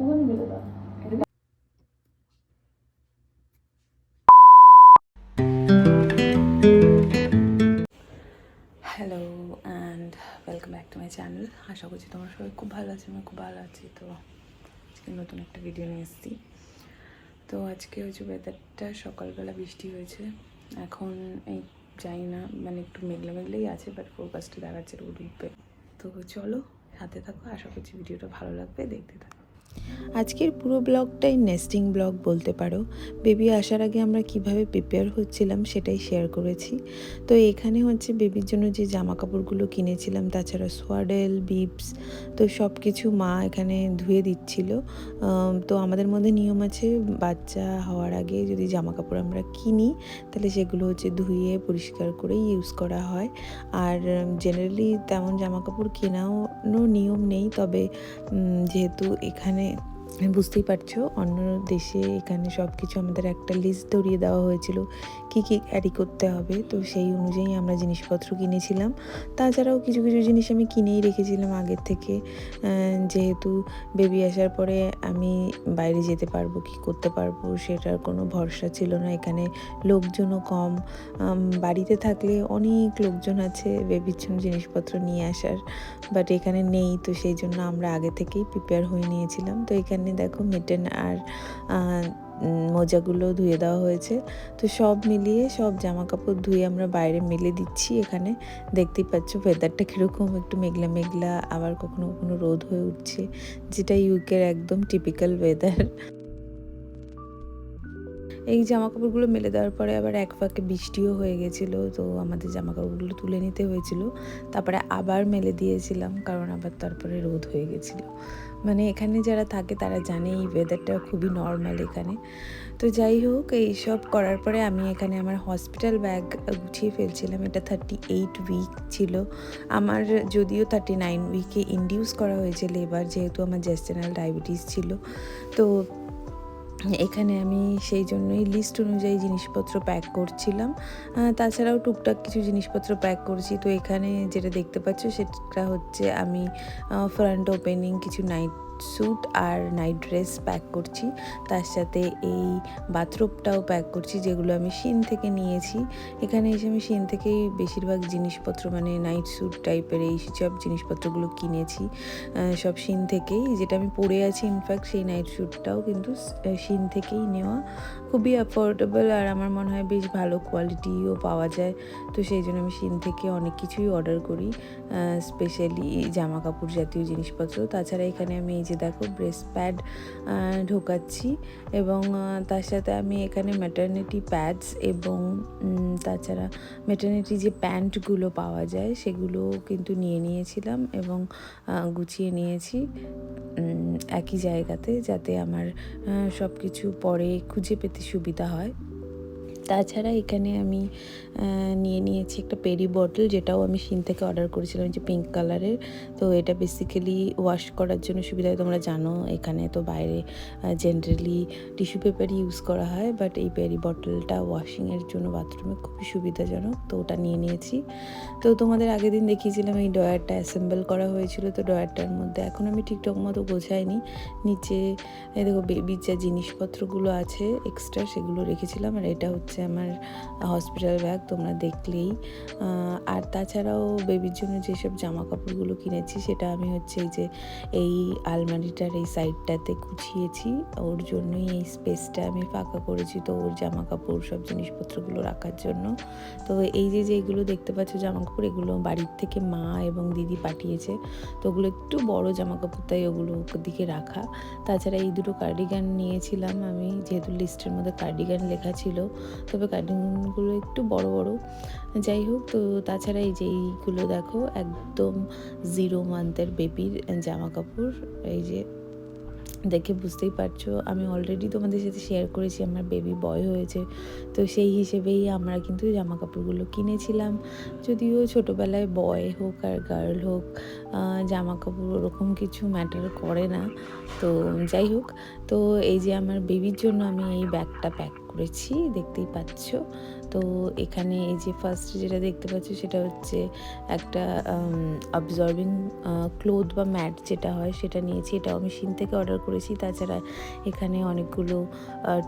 Hello and welcome back to my channel আশা করছি তোমার সবাই খুব ভালো আছো আমি খুব ভালো আছি। তো আজকে নতুন একটা ভিডিও নিয়ে এসেছি। তো আজকে হচ্ছে ওয়েদারটা সকালবেলা বৃষ্টি হয়েছে। এখন এই জানি না মানে একটু মেঘলা মেঘলাই আছে বাট ফোরকাস্টে দেখাচ্ছে রোদ উঠবে। তো চলো, সাথে থাকো। আশা করছি ভিডিওটা ভালো লাগবে, দেখতে থাকো। আজকের পুরো ব্লগটাই নেস্টিং ব্লগ বলতে পারো। বেবি আসার আগে আমরা কীভাবে প্রিপেয়ার হচ্ছিলাম সেটাই শেয়ার করেছি। তো এখানে হচ্ছে বেবির জন্য যে জামা কাপড়গুলো কিনেছিলাম, তাছাড়া সোয়াডেল, বিপস, তো সব কিছু মা এখানে ধুয়ে দিচ্ছিল। তো আমাদের মধ্যে নিয়ম আছে, বাচ্চা হওয়ার আগে যদি জামা কাপড় আমরা কিনি, তাহলে সেগুলো হচ্ছে ধুয়ে পরিষ্কার করে ইউজ করা হয়। আর জেনারেলি তেমন জামা কাপড় কেনাও নিয়ম নেই, তবে যেহেতু এখানে it বুঝতেই পারছ, অন্য দেশে এখানে সব কিছু আমাদের একটা লিস্ট ধরিয়ে দেওয়া হয়েছিল কি কি ক্যারি করতে হবে। তো সেই অনুযায়ী আমরা জিনিসপত্র কিনেছিলাম। তাছাড়াও কিছু কিছু জিনিস আমি কিনেই রেখেছিলাম আগের থেকে। যেহেতু বেবি আসার পরে আমি বাইরে যেতে পারব, কি করতে পারব সেটার কোনো ভরসা ছিল না। এখানে লোকজনও কম। বাড়িতে থাকলে অনেক লোকজন আছে বেবির জন্য জিনিসপত্র নিয়ে আসার বাট এখানে নেই। তো সেই জন্য আমরা আগে থেকেই প্রিপেয়ার হয়ে নিয়েছিলাম। তো এখানে দেখো মিটেন আর মোজাগুলো ধুয়ে দেওয়া হয়েছে। তো সব মিলিয়ে সব জামা কাপড় ধুয়ে আমরা বাইরে মেলে দিচ্ছি এখানে। দেখতেই পাচ্ছ ওয়েদারটা কীরকম, একটু মেঘলা মেঘলা, আবার কখনো কখনো রোদ হয়ে উঠছে, যেটা ইউকের একদম টিপিক্যাল ওয়েদার এই জামা কাপড়গুলো মেলে দেওয়ার পরে আবার এক ফাঁকে বৃষ্টিও হয়ে গেছিল, তো আমাদের জামা কাপড়গুলো তুলে নিতে হয়েছিল। তারপরে আবার মেলে দিয়েছিলাম, কারণ আবার তারপরে রোদ হয়ে গেছিল। মানে এখানে যারা থাকে তারা জানে এই ওয়েদারটা খুবই নর্মাল এখানে। তো যাই হোক, এইসব করার পরে আমি এখানে আমার হসপিটাল ব্যাগ গুছিয়ে ফেলছিলাম। এটা থার্টি এইট উইক ছিল। আমার যদিও থার্টি নাইন উইকে ইন্ডিউস করা হয়েছে লেবার যেহেতু আমার জেস্টেনাল ডায়াবেটিস ছিল। তো এখানে আমি সেই জন্যই লিস্ট অনুযায়ী জিনিসপত্র প্যাক করছিলাম। তাছাড়াও টুকটাক কিছু জিনিসপত্র প্যাক করছি। তো এখানে যেটা দেখতে পাচ্ছ, সেটা হচ্ছে আমি ফ্রন্ট ওপেনিং কিছু নাইট স্যুট আর নাইট ড্রেস প্যাক করছি। তার সাথে এই বাথরুমটাও প্যাক করছি, যেগুলো আমি শিন থেকে নিয়েছি। এখানে এসে আমি শিন থেকেই বেশিরভাগ জিনিসপত্র মানে নাইট স্যুট টাইপের এই সব জিনিসপত্রগুলো কিনেছি। সব শিন থেকেই। যেটা আমি পরে আছি ইনফ্যাক্ট সেই নাইট স্যুটটাও কিন্তু শিন থেকেই নেওয়া। খুবই অ্যাফোর্ডেবল আর আমার মনে হয় বেশ ভালো কোয়ালিটিও পাওয়া যায়। তো সেই জন্য আমি শিন থেকে অনেক কিছুই অর্ডার করি। স্পেশালি জামা কাপড় জাতীয় জিনিসপত্র। তাছাড়া এখানে আমি এই যে দেখো ব্রেস্ট প্যাড ঢোকাচ্ছি এবং তার সাথে আমি এখানে ম্যাটার্নিটি প্যাডস এবং তাছাড়া ম্যাটার্নিটি যে প্যান্টগুলো পাওয়া যায় সেগুলো কিন্তু নিয়ে নিয়েছিলাম এবং গুছিয়ে নিয়েছি একই জায়গাতে যাতে আমার সব কিছু পরে খুঁজে পেতে সুবিধা হয়। তাছাড়া এখানে আমি নিয়ে নিয়েছি একটা পেরি বটল, যেটাও আমি শিন থেকে অর্ডার করেছিলাম যে পিঙ্ক কালারের তো এটা বেসিক্যালি ওয়াশ করার জন্য সুবিধা হয় তোমরা জানো এখানে তো বাইরে জেনারেলি টিস্যু পেপার ইউজ করা হয় বাট এই পেরি বটলটা ওয়াশিংয়ের জন্য বাথরুমে খুবই সুবিধাজনক। তো ওটা নিয়ে নিয়েছি। তো তোমাদের আগের দিন দেখিয়েছিলাম, এই ডয়ারটা অ্যাসেম্বল করা হয়েছিল, তো ডয়ারটার মধ্যে এখন আমি ঠিকঠাক মতো গোছাইনি। নিচে দেখো বেবির যা জিনিসপত্রগুলো আছে এক্সট্রা সেগুলো রেখেছিলাম, আর এটা হচ্ছে আমার হসপিটাল ব্যাগ তোমরা দেখলেই। আর তাছাড়াও বেবির জন্য যেসব জামা কাপড়গুলো কিনেছি, সেটা আমি হচ্ছে এই যে, এই আলমারিটার এই সাইডটাতে গুছিয়েছি। ওর জন্যই এই স্পেসটা আমি ফাঁকা করেছি তো ওর জামা কাপড় সব জিনিসপত্রগুলো রাখার জন্য। তো এই যে যেগুলো দেখতে পাচ্ছ জামা কাপড় এগুলো বাড়ির থেকে মা এবং দিদি পাঠিয়েছে। তো ওগুলো একটু বড় জামা কাপড় তাই ওগুলো দিকে রাখা। তাছাড়া এই দুটো কার্ডিগান নিয়েছিলাম আমি, যেহেতু লিস্টের মধ্যে কার্ডিগান লেখা ছিল। তবে কার্ডিগানগুলো একটু বড় বড়। যাই হোক, তো তাছাড়া এই যে এইগুলো দেখো, একদম জিরো মান্থের বেবির জামা কাপড় এই যে দেখে বুঝতেই পারছ, আমি অলরেডি তোমাদের সাথে শেয়ার করেছি, আমার বেবি বয় হয়েছে। তো সেই হিসেবেই আমরা কিন্তু জামা কাপড়গুলো কিনেছিলাম। যদিও ছোটোবেলায় বয় হোক আর গার্ল হোক জামা কাপড় ওরকম কিছু ম্যাটার করে না। তো যাই হোক, তো এই যে আমার বেবির জন্য আমি এই ব্যাগটা প্যাক করেছি, দেখতেই পাচ্ছ। তো এখানে এই যে ফার্স্ট যেটা দেখতে পাচ্ছি সেটা হচ্ছে একটা অবজর্ভিং ক্লোথ বা ম্যাট যেটা হয় সেটা নিয়েছি। এটাও আমি সিন থেকে অর্ডার করেছি। তাছাড়া এখানে অনেকগুলো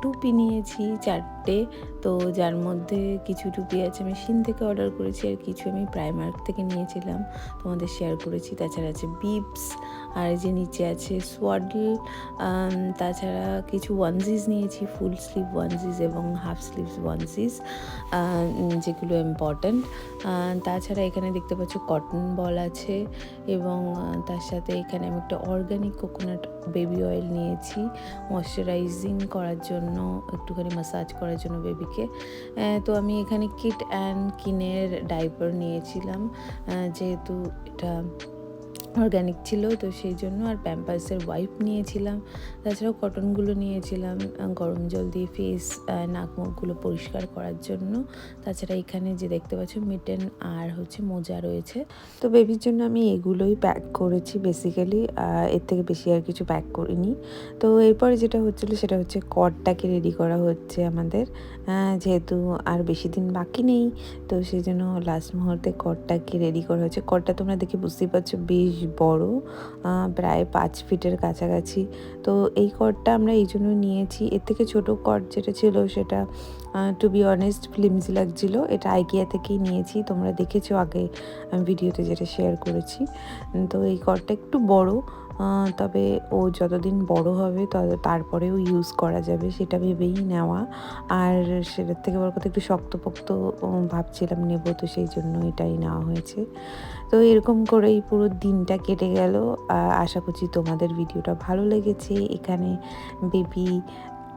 টুপি নিয়েছি চারটে। তো যার মধ্যে কিছু টুপি আছে আমি সিন থেকে অর্ডার করেছি আর কিছু আমি প্রাইমার্ক থেকে নিয়েছিলাম। তোমাদের শেয়ার করেছি। তাছাড়া আছে বিপস আর যে নিচে আছে সোয়াডল তাছাড়া কিছু ওয়ানজিস নিয়েছি ফুল স্লিভ ওয়ানজিস এবং হাফ স্লিভস ওয়ানজিস যেগুলো ইম্পর্ট্যান্ট তাছাড়া এখানে দেখতে পাচ্ছ কটন বল আছে এবং তার সাথে এখানে আমি একটা অর্গানিক কোকোনাট বেবি অয়েল নিয়েছি। ময়শ্চারাইজিং করার জন্য, একটুখানি মাসাজ করার জন্য বেবিকে তো আমি এখানে কিট অ্যান্ড কিনের ডাইপার নিয়েছিলাম। যেহেতু এটা অর্গ্যানিক ছিল, তো সেই জন্য আর প্যাম্পাসের ওয়াইপ নিয়েছিলাম। তাছাড়াও কটনগুলো নিয়েছিলাম গরম জল দিয়ে ফেস নাক মুখগুলো পরিষ্কার করার জন্য। তাছাড়া এখানে যে দেখতে পাচ্ছ মিটেন আর হচ্ছে মোজা রয়েছে। তো বেবির জন্য আমি এগুলোই প্যাক করেছি বেসিক্যালি এর থেকে বেশি আর কিছু প্যাক করিনি। তো এরপরে যেটা হচ্ছিল সেটা হচ্ছে কটটাকে রেডি করা হচ্ছে আমাদের। যেহেতু আর বেশি দিন বাকি নেই, তো সেই জন্য লাস্ট মুহূর্তে কটটাকে রেডি করা হয়েছে কটটা তোমরা দেখে বুঝতেই পারছ, বেশ বড় প্রায় পাঁচ ফিটের কাছাকাছি। তো এই কটটা আমরা এই জন্য নিয়েছি। এর থেকে ছোটো কট যেটা ছিল সেটা টু বি অনেস্ট ফিল্মস লাগছিল। এটা আইকিয়া থেকেই নিয়েছি। তোমরা দেখেছ আগে আমি ভিডিওতে যেটা শেয়ার করেছি। তো এই কটটা একটু বড় তবে ও যতদিন বড় হবে তত তারপরেও ইউজ করা যাবে, সেটা ভেবেই নেওয়া। আর সেটার থেকে বড় কথা, একটু শক্তপোক্ত ভাবছিলাম নেব, তো সেই জন্য এটাই নেওয়া হয়েছে। তো এরকম করেই পুরো দিনটা কেটে গেল। আশা করছি তোমাদের ভিডিওটা ভালো লেগেছে। এখানে বেবি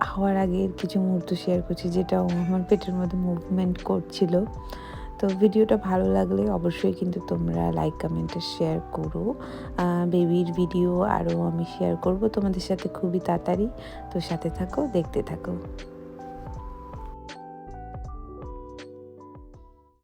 হওয়ার আগের কিছু মুহূর্ত শেয়ার করছি, যেটা আমার পেটের মধ্যে মুভমেন্ট করছিল। তো ভিডিওটা ভালো লাগলে অবশ্যই কিন্তু তোমরা লাইক কমেন্টে শেয়ার করো। বেবির ভিডিও আরও আমি শেয়ার করব তোমাদের সাথে খুবই তাড়াতাড়ি। তো সাথে থাকো, দেখতে থাকো।